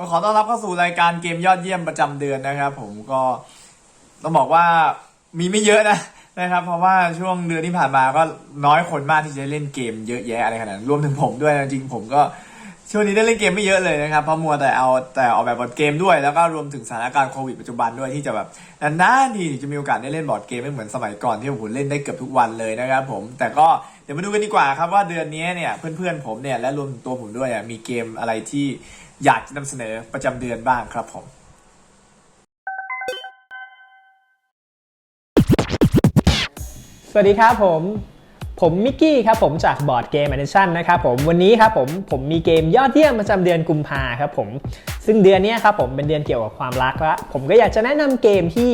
ก็ขอต้อนรับเข้าสู่รายการเกมยอดเยี่ยมประจำเดือนนะครับ ผมก็ต้องบอกว่ามีไม่เยอะนะนะครับ เพราะว่าช่วงเดือนที่ผ่านมาก็น้อยคนมากที่จะเล่นเกมเยอะแยะอะไรขนาดนั้นรวมถึงผมด้วยจริงผมก็ ช่วงนี้ได้เล่นเกมไม่เยอะเลยนะครับเพราะมัวแต่เอาแต่ออกแบบบอร์ดเกมด้วย แล้วก็รวมถึงสถานการณ์โควิดปัจจุบันด้วยที่จะแบบนานๆทีจะมีโอกาสได้เล่นบอร์ดเกมไม่เหมือนสมัยก่อนที่ผมเล่นได้เกือบทุกวันเลยนะครับผมแต่ก็เดี๋ยวมาดูกันดีกว่าครับว่าเดือนนี้เนี่ยเพื่อนๆผมเนี่ยและรวมถึงตัวผมด้วยมีเกมอะไรที่อยากจะนำเสนอประจำเดือนบ้างครับผมสวัสดีครับผม ผมมิกกี้ครับผมจากบอร์ดเกมแอนิชันนะครับผมวันนี้ครับผมผมมีเกมยอดเยี่ยมประจำเดือนกุมภาครับผมซึ่งเดือนนี้ครับผมเป็นเดือนเกี่ยวกับความรักละผมก็อยากจะแนะนำเกมที่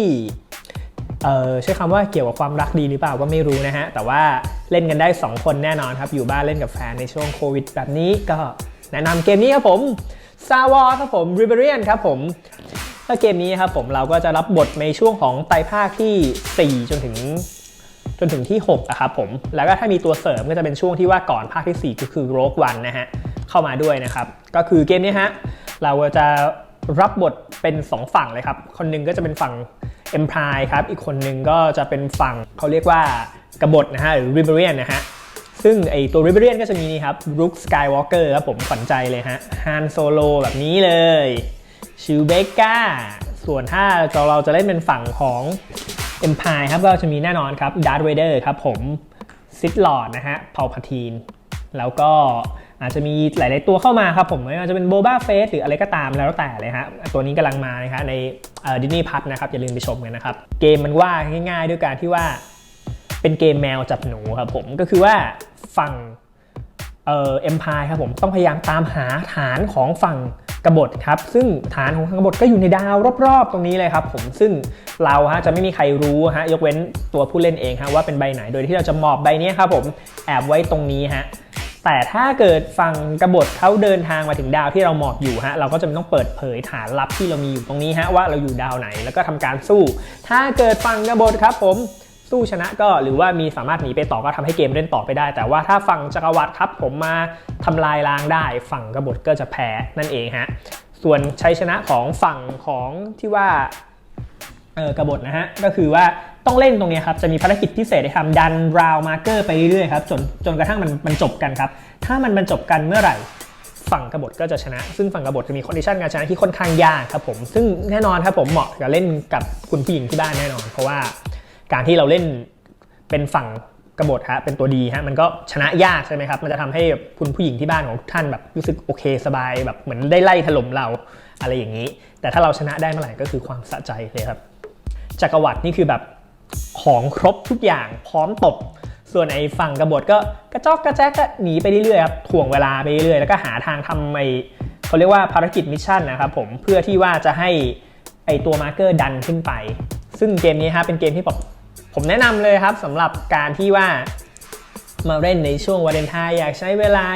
เออใช้คำว่าเกี่ยวกับความรักดีหรือเปล่าก็ไม่รู้นะฮะแต่ว่าเล่นกันได้ 2 คนแน่นอนครับอยู่บ้านเล่นกับแฟนในช่วงโควิดแบบนี้ก็แนะนำเกมนี้ครับผม Star Wars ครับผม Rebellion ครับผมถ้าเกมนี้ครับผมเราก็จะรับบทในช่วงของไตรภาคที่ 4 จนถึง จนถึงที่6อะครับผม แล้วก็ถ้ามีตัวเสริมก็จะเป็นช่วงที่ว่าก่อนภาคที่ 4 ก็คือ Rogue One นะฮะ เข้ามาด้วยนะครับ ก็คือเกมนี้ฮะ เราจะรับบทเป็น 2 ฝั่งเลยครับ คนหนึงก็จะเป็นฝั่ง Empire ครับ อีกคนหนึงก็จะเป็นฝั่งเขาเรียกว่ากบฏนะฮะ หรือ Rebellion นะฮะ ซึ่งไอตัว Rebellion ก็จะมีนี่ครับ Luke Skywalker ครับผมขวัญใจเลยฮะ Han Solo แบบนี้เลย ชิวเบกาส่วนถ้าเราจะเล่นเป็นฝั่งของ Empire ครับก็จะมีแน่นอนครับ Darth Vader ครับผมซิดลอดนะฮะเผ่าพาทีนแล้วก็อาจจะมีหลาย ๆ ตัวเข้ามาครับผมไม่ว่าจะเป็นโบ b a เฟสหรืออะไรก็ตามแล้วแต่เลยฮะตัวนี้กำลังมานะครับในดิสนีย์พัทนะครับ อย่าลืมไปชมกันนะครับ เกมมันว่าง่าย ๆ ด้วยการที่ว่าเป็นเกมแมวจับหนูครับผมก็คือว่าฝั่งเอ่อเอ็มพายครับผมต้องพยายามตามหาฐานของฝั่ง กบฏครับซึ่งฐานของกบฏก็อยู่ในดาวรอบๆ ตรงนี้เลยครับผมซึ่งเราฮะจะไม่มีใครรู้ฮะยกเว้นตัวผู้เล่นเองฮะว่าเป็นใบไหนโดยที่เราจะหมอบใบนี้ครับผมแอบไว้ตรงนี้ฮะแต่ถ้าเกิดฝั่งกบฏเขาเดินทางมาถึงดาวที่เราหมอบอยู่ฮะเราก็จะต้องเปิดเผยฐานลับที่เรามีอยู่ตรงนี้ฮะว่าเราอยู่ดาวไหนแล้วก็ทำการสู้ ถ้าเกิดฝั่งกบฏครับผม สู้ชนะก็หรือว่ามีสามารถหนีไปต่อก็ทำให้เกมเล่นต่อไปได้ แต่ว่าถ้าฝั่งจักรวรรดิครับ ผมมาทำลายล้างได้ ฝั่งกบฏก็จะแพ้นั่นเองฮะส่วนชัยชนะของฝั่งของที่ว่าเออกบฏนะฮะก็คือว่าต้องเล่นตรงนี้ครับจะมีภารกิจพิเศษให้ทำดันราวมาร์เกอร์ไปเรื่อยๆครับจนจนกระทั่งมันมันจบกันครับถ้ามันบรรจบกันเมื่อไหร่ฝั่งกบฏก็จะชนะ ซึ่งฝั่งกบฏจะมีคอนดิชันการชนะที่ค่อนข้างยากครับผม ซึ่งแน่นอนครับผมเหมาะกับเล่นกับคุณผู้หญิงที่บ้านแน่นอน เพราะว่า การที่เราเล่นเป็นฝั่งกบฏฮะเป็นตัวดีฮะมันก็ชนะยากใช่ไหมครับ มันจะทำให้คุณผู้หญิงที่บ้านของทุกท่านแบบรู้สึกโอเคสบายแบบเหมือนได้ไล่ถล่มเราอะไรอย่างนี้ แต่ถ้าเราชนะได้เมื่อไหร่ก็คือความสะใจเลยครับ จักรวรรดินี่คือแบบของครบทุกอย่างพร้อมตบ ส่วนไอ้ฝั่งกบฏก็กระจอกกระแจกก็หนีไปเรื่อยๆครับถ่วงเวลาไปเรื่อยๆแล้วก็หาทางทำไอ้เขาเรียกว่าภารกิจมิชชั่นนะครับผมเพื่อที่ว่าจะให้ไอ้ตัวมาร์เกอร์ดันขึ้นไป ซึ่งเกมนี้ครับเป็นเกมที่ผม ผมแนะนำเลยครับสำหรับการที่ว่ามาเล่นในช่วงวาเลนไทน์อยากใช้เวลา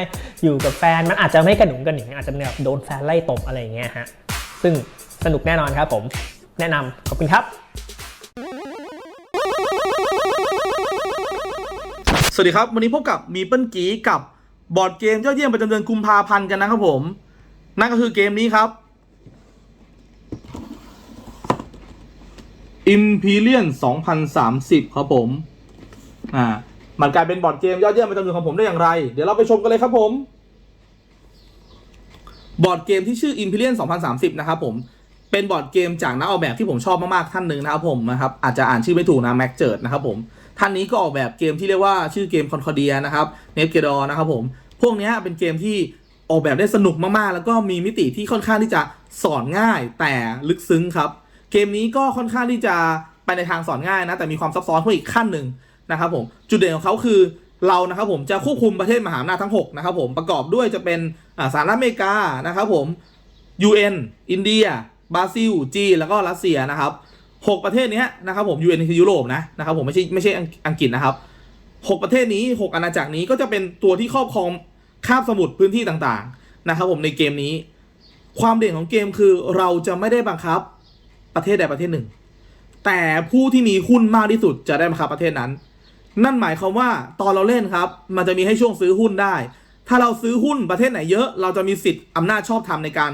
อยู่กับแฟน มันอาจจะไม่กระหนุงกระหนิงอาจจะแบบโดนแฟนไล่ตบอะไรอย่างเงี้ยฮะซึ่งสนุกแน่นอนครับผมแนะนำขอบคุณครับ สวัสดีครับ วันนี้พบกับมีเปิ้ลกีกับบอร์ดเกมยอดเยี่ยมประจำเดือนกุมภาพันธ์กันนะครับผม นั่นก็คือเกมนี้ครับ Imperial 2030 ครับผม อ่า มันกลายเป็นบอร์ดเกมยอดเยี่ยมประจำเดือนของผมได้อย่างไร เดี๋ยวเราไปชมกันเลยครับผม บอร์ดเกมที่ชื่อ Imperial 2030 นะครับผม เป็นบอร์ดเกมจากนักออกแบบที่ผมชอบมากๆท่านหนึ่งนะครับผมนะครับ อาจจะอ่านชื่อไม่ถูกนะแม็กเจิดนะครับผม ท่านนี้ก็ออกแบบเกมที่เรียกว่าชื่อเกมคอนคอเดียนะครับ เนฟเกดอนะครับผม พวกนี้เป็นเกมที่ออกแบบได้สนุกมากๆ แล้วก็มีมิติที่ค่อนข้างที่จะสอนง่ายแต่ลึกซึ้งครับ เกมนี้ก็ค่อนข้างที่จะไปในทางสอนง่ายนะ แต่มีความซับซ้อนเพิ่มอีกขั้นหนึ่งนะครับผมจุดเด่นของเขาคือเรานะครับผมจะควบคุมประเทศมหาอำนาจทั้ง 6 นะครับผมประกอบด้วยจะเป็นสหรัฐอเมริกานะครับผม UN อินเดียบราซิล จีนแล้วก็รัสเซียนะครับหกประเทศนี้นะครับผม UN คือยุโรปนะนะครับผมไม่ใช่ไม่ใช่อังอังกฤษนะครับหกประเทศนี้หกอาณาจักรนี้ก็จะเป็นตัวที่ครอบครองคาบสมุทรพื้นที่ต่างๆนะครับผมในเกมนี้ ความเด่นของเกมคือเราจะไม่ได้บังคับ ประเทศใดประเทศหนึ่ง แต่ผู้ที่มีหุ้นมากที่สุดจะได้บังคับประเทศนั้น นั่นหมายความว่าตอนเราเล่นครับ มันจะมีให้ช่วงซื้อหุ้นได้ ถ้าเราซื้อหุ้นประเทศไหนเยอะ เราจะมีสิทธิ์อำนาจชอบธรรมในการ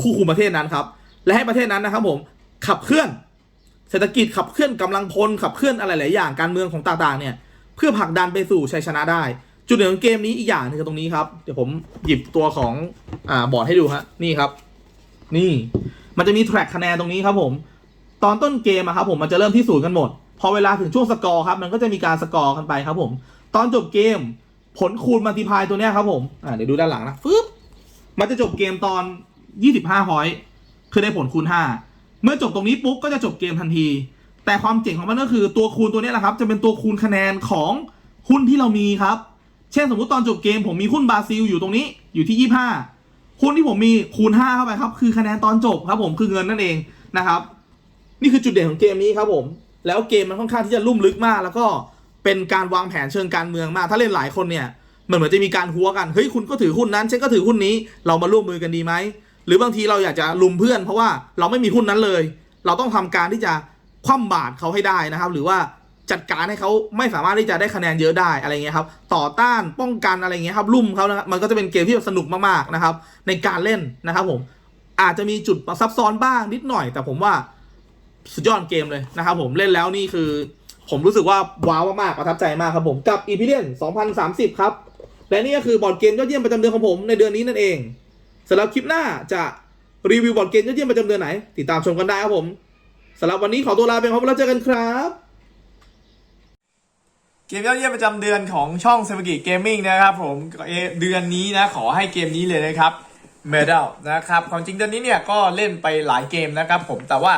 คู่คุมประเทศนั้นครับ และให้ประเทศนั้นนะครับ ผมขับเคลื่อน เศรษฐกิจขับเคลื่อนกำลังพลขับเคลื่อนอะไรหลายอย่างการเมืองของต่างๆเนี่ยเพื่อผลักดันไปสู่ชัยชนะได้ จุดเด่นของเกมนี้อีกอย่างหนึงคือตรงนี้ครับ เดี๋ยวผมหยิบตัวของอ่าบอร์ดให้ดูฮะนี่ครับ นี่ มันจะมีแทร็กคะแนนตรงนี้ครับผม ตอนต้นเกมอะครับผมมันจะเริ่มที่ศูนย์กันหมด พอเวลาถึงช่วงสกอร์ครับ มันก็จะมีการสกอร์กันไปครับผม ตอนจบเกม ผลคูณมัลติพายตัวเนี้ยครับผมอ่าเดี๋ยวดูด้านหลังนะฟึบมันจะจบเกมตอน 25พอยต์คือได้ผลคูณ 5 เมื่อจบตรงนี้ปุ๊บก็จะจบเกมทันที แต่ความเจ๋งของมันก็คือตัวคูณตัวนี้แหละครับ จะเป็นตัวคูณคะแนนของหุ้นที่เรามีครับ เช่นสมมุติตอนจบเกมผมมีหุ้นบราซิลอยู่ตรงนี้อยู่ที่ 25 หุ้นที่ผมมีคูณ 5 เข้าไปครับ คือคะแนนตอนจบครับผมคือเงินนั่นเองนะครับ นี่คือจุดเด่นของเกมนี้ครับผม แล้วเกมมันค่อนข้างที่จะลุ่มลึกมาก แล้วก็เป็นการวางแผนเชิงการเมืองมาก ถ้าเล่นหลายคนเนี่ยมันเหมือนจะมีการหัวกันเฮ้ยคุณก็ถือหุ้นนั้นฉันก็ถือหุ้นนี้เรามาร่วมมือกันดีไหมหรือบางทีเราอยากจะลุมเพื่อน เพราะว่าเราไม่มีหุ้นนั้นเลย เราต้องทำการที่จะคว่ำบาตรเขาให้ได้นะครับ หรือว่า จัดการให้เขาไม่สามารถที่จะได้คะแนนเยอะได้อะไรเงี้ยครับต่อต้านป้องกันอะไรเงี้ยครับลุ่มเขานะครับมันก็จะเป็นเกมที่สนุกมากๆนะครับ ในการเล่นนะครับผมอาจจะมีจุดซับซ้อนบ้างนิดหน่อย แต่ผมว่าสุดยอดเกมเลยนะครับผมเล่นแล้วนี่คือ ผมรู้สึกว่าว้าวมากๆประทับใจมากครับผมกับ e p i l i o n 2030 ครับ และนี่ก็คือบอร์ดเกมยอดเยี่ยมประจำเดือนของผมในเดือนนี้นั่นเองสำหรับคลิปหน้าจะรีวิวบอร์ดเกมยอดเยี่ยมประจำเดือนไหน ติดตามชมกันได้ครับผมสำหรับวันนี้ขอตัวลาไปครับแล้วเจอกันครับ เกมยอดเยี่ยมประจำเดือนของช่องเซมกิเกมมิ่งนะครับผมเดือนนี้นะขอให้เกมนี้เลยนะครับเมดัลนะครับความจริงเดือนนี้เนี่ยก็เล่นไปหลายเกมนะครับผมแต่ว่า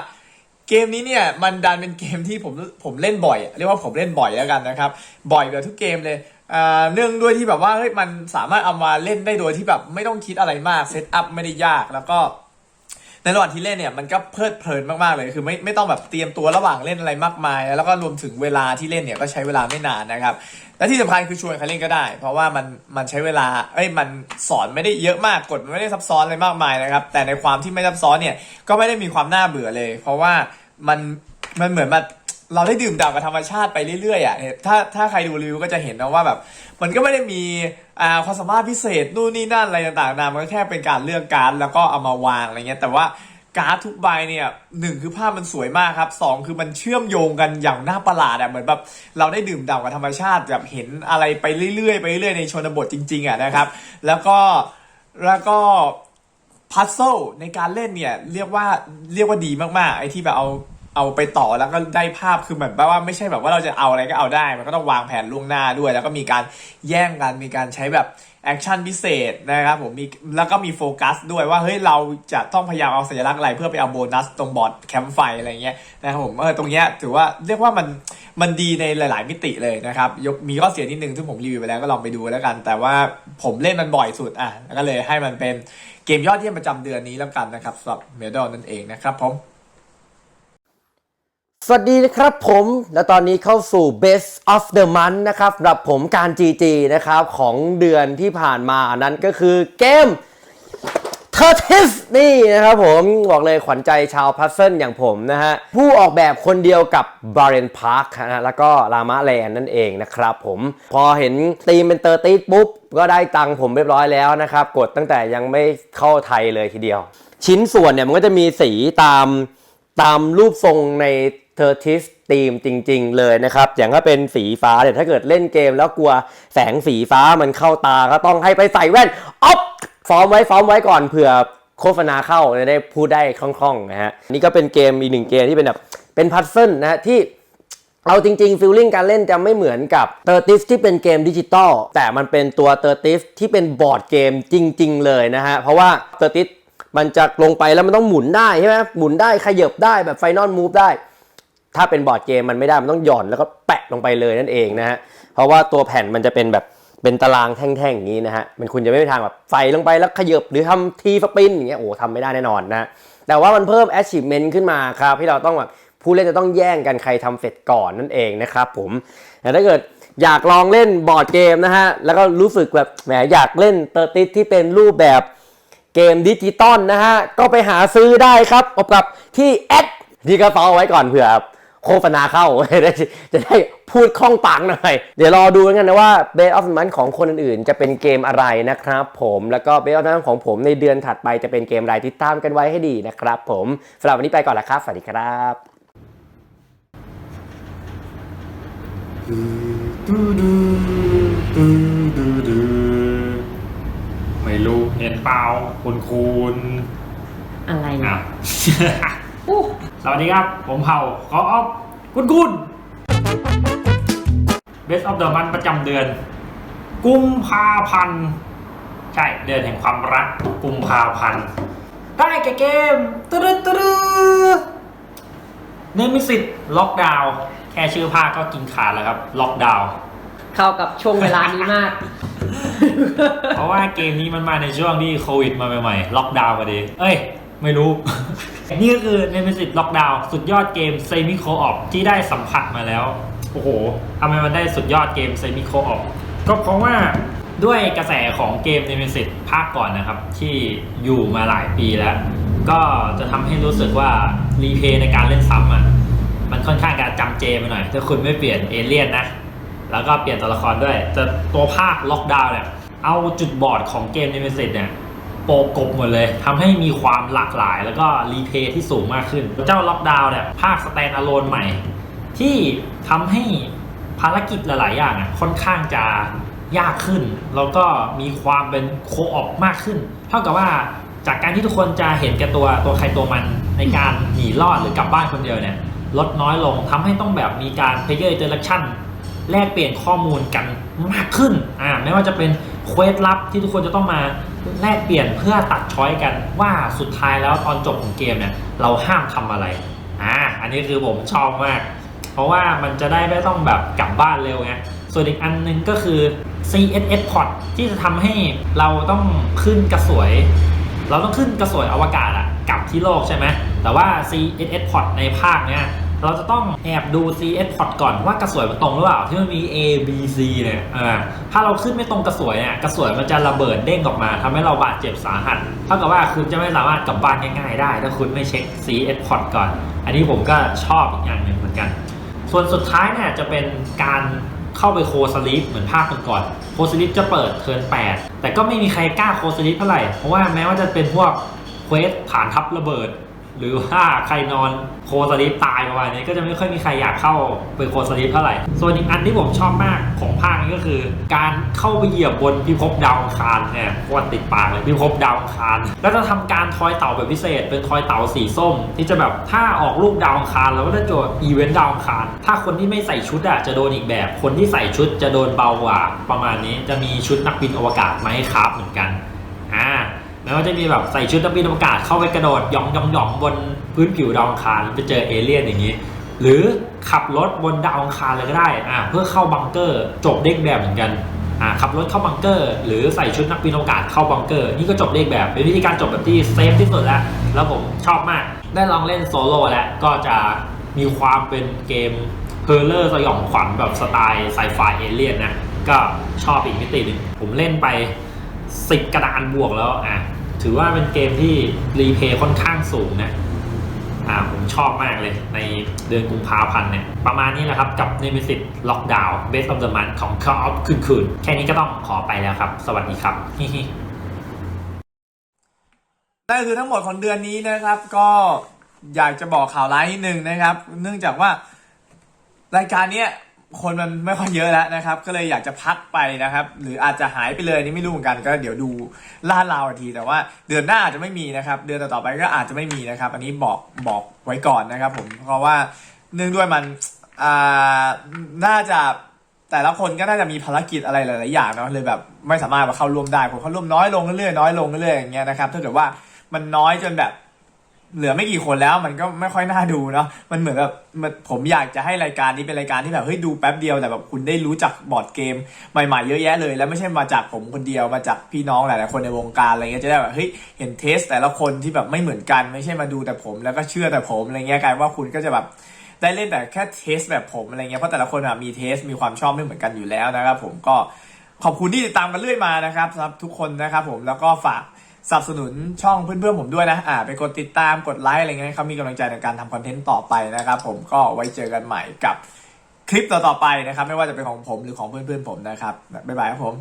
เกมนี้เนี่ยมันดันเป็นเกมที่ผมผมเล่นบ่อย เรียกว่าผมเล่นบ่อยแล้วกันนะครับบ่อยกว่าทุกเกมเลยเนื่องด้วยที่แบบว่าเฮ้ยมันสามารถเอามาเล่นได้โดยที่แบบไม่ต้องคิดอะไรมากเซตอัพไม่ได้ยากแล้วก็ ในระหว่างที่เล่นเนี่ยมันก็เพลิดเพลินมากๆเลยคือไม่ไม่ต้องแบบเตรียมตัวระหว่างเล่นอะไรมากมาย แล้วก็รวมถึงเวลาที่เล่นเนี่ยก็ใช้เวลาไม่นานนะครับและที่สำคัญคือชวนใครเล่นก็ได้ เพราะว่ามันมันใช้เวลาเอ้ยมันสอนไม่ได้เยอะมากกฎมันไม่ได้ซับซ้อนอะไรมากมายนะครับแต่ในความที่ไม่ซับซ้อนเนี่ยก็ไม่ได้มีความน่าเบื่อเลย เพราะว่ามันมันเหมือนแบบ เราได้ดื่มด่ำกับธรรมชาติไปเรื่อยๆอะถ้าถ้าใครดูรีวิวก็จะเห็นนะว่าแบบ มันก็ไม่ได้มีอ่าความสามารถพิเศษนู่นนี่นั่นอะไรต่างๆนานมันก็แค่เป็นการเลือกการ์ดแล้วก็เอามาวางอะไรเงี้ย แต่ว่าการ์ดทุกใบเนี่ยหนึ่งคือภาพมันสวยมากครับสองคือมันเชื่อมโยงกันอย่างน่าประหลาดอะเหมือนแบบเราได้ดื่มด่ำกับธรรมชาติแบบเห็นอะไรไปเรื่อยๆไปเรื่อยๆในชนบทจริงๆอะนะครับ แล้วก็แล้วก็พัซเซิลในการเล่นเนี่ยเรียกว่าเรียกว่าดีมากๆ ไอ้ที่แบบเอา เอาไปต่อแล้วก็ได้ภาพคือเหมือนแบบว่าไม่ใช่แบบว่าเราจะเอาอะไรก็เอาได้ มันก็ต้องวางแผนล่วงหน้าด้วย แล้วก็มีการแย่งกันมีการใช้แบบแอคชั่นพิเศษนะครับผมมีแล้วก็มีโฟกัสด้วยว่าเฮ้ยเราจะต้องพยายามเอาสัญลักษณ์อะไรเพื่อไปเอาโบนัสตรงบอร์ดแคมป์ไฟอะไรเงี้ยนะครับผมเออตรงเนี้ยถือว่าเรียกว่ามันมันดีในหลาย ๆ มิติเลยนะครับยกมีข้อเสียนิดนึงที่ผมรีวิวไปแล้วก็ลองไปดูแล้วกัน แต่ว่าผมเล่นมันบ่อยสุดอะแล้วก็เลยให้มันเป็นเกมยอดเยี่ยมประจำเดือนนี้แล้วกันนะครับสำหรับเมดัลนั่นเองนะครับผม สวัสดีนะครับผม และตอนนี้เข้าสู่ Best of the Month นะครับสำหรับผมการ GG นะครับ ของเดือนที่ผ่านมานั้นก็คือเกม t u r t i s นี่นะครับผม บอกเลยขวัญใจชาวพัซเซิลอย่างผมนะฮะ ผู้ออกแบบคนเดียวกับ b a r e n Park นะฮะแล้วก็ลามะแลนนั่นเองนะครับผม พอเห็นตีมเป็นเตอร์ตีปุ๊บ ก็ได้ตังค์ผมเรียบร้อยแล้วนะครับ กดตั้งแต่ยังไม่เข้าไทยเลยทีเดียว ชิ้นส่วนเนี่ยมันก็จะมีสีตามตามรูปทรงใน เทอร์ทิสทีมจริง ๆ เลยนะครับ อย่างถ้าเป็นสีฟ้าเนี่ยถ้าเกิดเล่นเกมแล้วกลัวแสงสีฟ้ามันเข้าตาก็ต้องให้ไปใส่แว่นอ๊อฟฟอร์มไว้ฟอร์มไว้ก่อนเผื่อโฆษณาเข้าจะได้พูดได้คล่องๆนะฮะนี่ก็เป็นเกมอีกหนึ่งเกมที่เป็นแบบเป็นพัซเซิลนะฮะที่เอาจริงๆฟิลลิ่งการเล่นจะไม่เหมือนกับเตอร์ติสที่เป็นเกมดิจิตอลแต่มันเป็นตัวเตอร์ติสที่เป็นบอร์ดเกมจริง ๆ เลยนะฮะ เพราะว่าเตอร์ติสมันจะลงไปแล้วมันต้องหมุนได้ใช่ไหมหมุนได้ขยับได้แบบไฟนอลมูฟได้ ถ้าเป็นบอร์ดเกมมันไม่ได้ มันต้องหย่อนแล้วก็แปะลงไปเลยนั่นเองนะฮะ เพราะว่าตัวแผ่นมันจะเป็นแบบเป็นตารางแท่งๆอย่างนี้นะฮะ มันคุณจะไม่มีทางแบบใส่ลงไปแล้วขยบหรือทำทีสปินอย่างเงี้ย โอ้ทำไม่ได้แน่นอนนะ แต่ว่ามันเพิ่ม achievement ขึ้นมาครับที่เราต้องแบบผู้เล่นจะต้องแย่งกันใครทำเสร็จก่อนนั่นเองนะครับผมแต่ถ้าเกิดอยากลองเล่นบอร์ดเกมนะฮะ แล้วก็รู้สึกแบบแหมอยากเล่นเตอร์ติสที่เป็นรูปแบบเกมดิจิตอลนะฮะ ก็ไปหาซื้อได้ครับเอากับที่แอดที่กระเป๋าไว้ก่อนเผื่อ โฆษณาเข้าจะได้จะได้พูดคล่องปากหน่อย เดี๋ยวรอดูกันนะว่า Best of the Month ของคนอื่นๆ จะเป็นเกมอะไรนะครับผมแล้วก็ Best of the Month ของผมในเดือนถัดไปจะเป็นเกมอะไรติดตามกันไว้ให้ดีนะครับผมสำหรับวันนี้ไปก่อนละครับ สวัสดีครับไม่รู้เห็นเปล่าคุณคุณอะไรอะเนี่ยอู้ สวัสดีครับ ผมเผาขอออฟคุณคุณ Best of the Month ประจำเดือน กุมภาพันธ์ ใช่เดือนแห่งความรัก กุมภาพันธ์ ได้แก่เกมตรึดตรึดเนมิสิตล็อกดาวน์แค่ชื่อภาคก็กินขาดแล้วครับ ล็อกดาวน์เข้ากับช่วงเวลานี้มาก เพราะว่าเกมนี้มันมาในช่วงที่โควิดมาใหม่ๆ ล็อกดาวน์มาดี เอ้ย ไม่รู้ นี่ก็คือ Nemesis Lockdown สุดยอดเกมเซมิโคออปที่ได้สัมผัสมาแล้ว โอ้โหทำไมมันได้สุดยอดเกมเซมิโคออปก็เพราะว่าด้วยกระแสของเกม Nemesis ภาคก่อนนะครับ ที่อยู่มาหลายปีแล้ว ก็จะทำให้รู้สึกว่ารีเพย์ในการเล่นซ้ำอะมันค่อนข้างการจำเจไปหน่อย ถ้าคุณไม่เปลี่ยนเอเลี่ยนนะ แล้วก็เปลี่ยนตัวละครด้วย แต่ตัวภาคล็อกดาวน์เนี่ย เอาจุดบอดของเกม Nemesis เนี่ย โปะกบหมดเลยทำให้มีความหลากหลาย แล้วก็รีเพย์ที่สูงมากขึ้น เจ้าล็อกดาวน์เนี่ยภาคสแตนอะโลนใหม่ ที่ทำให้ภารกิจหลาย ๆ อย่างอะค่อนข้างจะยากขึ้น แล้วก็มีความเป็นโคออปมากขึ้น เท่ากับว่าจากการที่ทุกคนจะเห็นแก่ตัวตัวใครตัวมันในการหนีรอดหรือกลับบ้านคนเดียวเนี่ยลดน้อยลงทำให้ต้องแบบมีการ player interaction แลกเปลี่ยนข้อมูลกันมากขึ้นอ่าไม่ว่าจะเป็นเควสลับที่ทุกคนจะต้องมา แลกเปลี่ยนเพื่อตัดช้อยกันว่าสุดท้ายแล้วตอนจบของเกมเนี่ยเราห้ามทำอะไรอ่าอันนี้คือผมชอบมาก เพราะว่ามันจะได้ไม่ต้องแบบกลับบ้านเร็วไงส่วนอีกอันหนึงก็คือ CSS Pod ที่จะทำให้เราต้องขึ้นกระสวย เราต้องขึ้นกระสวยอวกาศอะกลับที่โลกใช่ไหมแต่ว่า CSS Pod ในภาคเนี้ย เราจะต้องแอบดู CS Pod ก่อนว่ากระสวยมันตรงหรือเปล่า ที่มันมี A B C เนี่ยอ่าถ้าเราขึ้นไม่ตรงกระสวยเนี่ยกระสวยมันจะระเบิดเด้งออกมาทำให้เราบาดเจ็บสาหัสเท่ากับว่าคุณจะไม่สามารถกลับบ้านง่ายๆได้ ถ้าคุณไม่เช็ค CS Pod ก่อน อันนี้ผมก็ชอบอีกอย่างหนึ่งเหมือนกัน ส่วนสุดท้ายเนี่ยจะเป็นการเข้าไปโคสลิปเหมือนภาคก่อนโคสลิปจะเปิดเทิร์น8แต่ก็ไม่มีใครกล้าโคสลิปเท่าไหร่เพราะว่าแม้ว่าจะเป็นพวกเควสฐานทัพระเบิด หรือว่าใครนอนโคสลิปตายประมาณนี้ก็จะไม่ค่อยมีใครอยากเข้าไปโคสลิปเท่าไหร่ ส่วนอีกอันที่ผมชอบมากของภาคนี้ก็คือ การเข้าไปเหยียบบนพิภพดาวคารเนี่ยโคตรติดปากเลยพิภพดาวคารแล้วจะทำการทอยเต่าแบบพิเศษ เป็นทอยเต่าสีส้ม ที่จะแบบถ้าออกลูกดาวคารแล้วก็จะโจทย์อีเวนต์ดาวคารถ้าคนที่ไม่ใส่ชุดอะจะโดนอีกแบบ คนที่ใส่ชุดจะโดนเบากว่าประมาณนี้จะมีชุดนักบินอวกาศมาให้คราฟเหมือนกัน แล้วก็จะมีแบบใส่ชุดนักบินอวกาศเข้าไปกระโดดหย่องหย่องหย่องบนพื้นผิวดาวอังคารไปเจอเอเลี่ยนอย่างนี้ หรือขับรถบนดาวอังคารเลยก็ได้อ่าเพื่อเข้าบังเกอร์จบเด้งแบบเหมือนกันอ่าขับรถเข้าบังเกอร์ หรือใส่ชุดนักบินอวกาศเข้าบังเกอร์นี่ก็จบเด้งแบบเป็นวิธีการจบแบบที่เซฟที่สุดแล้วแล้วผมชอบมาก ได้ลองเล่นโซโล่แล้วก็จะมีความเป็นเกมเพลเลอร์สยองขวัญแบบสไตล์ไซไฟเอเลี่ยนนะก็ชอบอีกมิติหนึงผมเล่นไปสิบกระดานบวกแล้วอะ ถือว่าเป็นเกมที่รีเพย์ค่อนข้างสูงนะอ่าผมชอบมากเลยในเดือนกุมภาพันธ์เนี่ย ประมาณนี้แหละครับ กับ Nemesis Lockdown Best of the Month ของ Call of คืนคืนๆ แค่นี้ก็ต้องขอไปแล้วครับ สวัสดีครับนั่นคือทั้งหมดของเดือนนี้นะครับ ก็อยากจะบอกข่าวร้ายนิดนึงนะครับ เนื่องจากว่ารายการเนี้ย คนมันไม่ค่อยเยอะแล้วนะครับ ก็เลยอยากจะพักไปนะครับ หรืออาจจะหายไปเลยนี่ไม่รู้เหมือนกัน ก็เดี๋ยวดูล่าดราวอีกที แต่ว่าเดือนหน้าอาจจะไม่มีนะครับ เดือนต่อๆไปก็อาจจะไม่มีนะครับ อันนี้บอกบอกไว้ก่อนนะครับ ผมเพราะว่าเนื่องด้วยมันอ่าน่าจะแต่ละคนก็น่าจะมีภารกิจอะไรหลายๆอย่างเนาะเลยแบบไม่สามารถมาเข้าร่วมได้ผมเข้าร่วมน้อยลงเรื่อยๆน้อยลงเรื่อยๆอย่างเงี้ยนะครับถ้าเกิดว่ามันน้อยจนแบบ เหลือไม่กี่คนแล้วมันก็ไม่ค่อยน่าดูเนาะมันเหมือนแบบมันผมอยากจะให้รายการนี้เป็นรายการที่แบบเฮ้ยดูแป๊บเดียวแต่แบบคุณได้รู้จักบอร์ดเกมใหม่ๆเยอะแยะเลย แล้วไม่ใช่มาจากผมคนเดียวมาจากพี่น้องหลายๆคนในวงการอะไรเงี้ยจะได้แบบเฮ้ยเห็นเทสแต่ละคนที่แบบไม่เหมือนกันไม่ใช่มาดูแต่ผมแล้วก็เชื่อแต่ผมอะไรเงี้ยกลายว่าคุณก็จะแบบได้เล่นแต่แค่เทสแบบผมอะไรเงี้ยเพราะแต่ละคนมีเทสมีความชอบไม่เหมือนกันอยู่แล้วนะครับผมก็ขอบคุณที่ติดตามกันเรื่อยมานะครับสำหรับทุกคนนะครับผมแล้วก็ฝาก สนับสนุนช่องเพื่อนๆผมด้วยนะ อ่า ไปกดติดตามกดไลค์อะไรเงี้ยเขามีกำลังใจในการทำคอนเทนต์ต่อไปนะครับ ผมก็ไว้เจอกันใหม่กับคลิปต่อๆไปนะครับ ไม่ว่าจะเป็นของผมหรือของเพื่อนๆผมนะครับ บ๊ายบายครับผม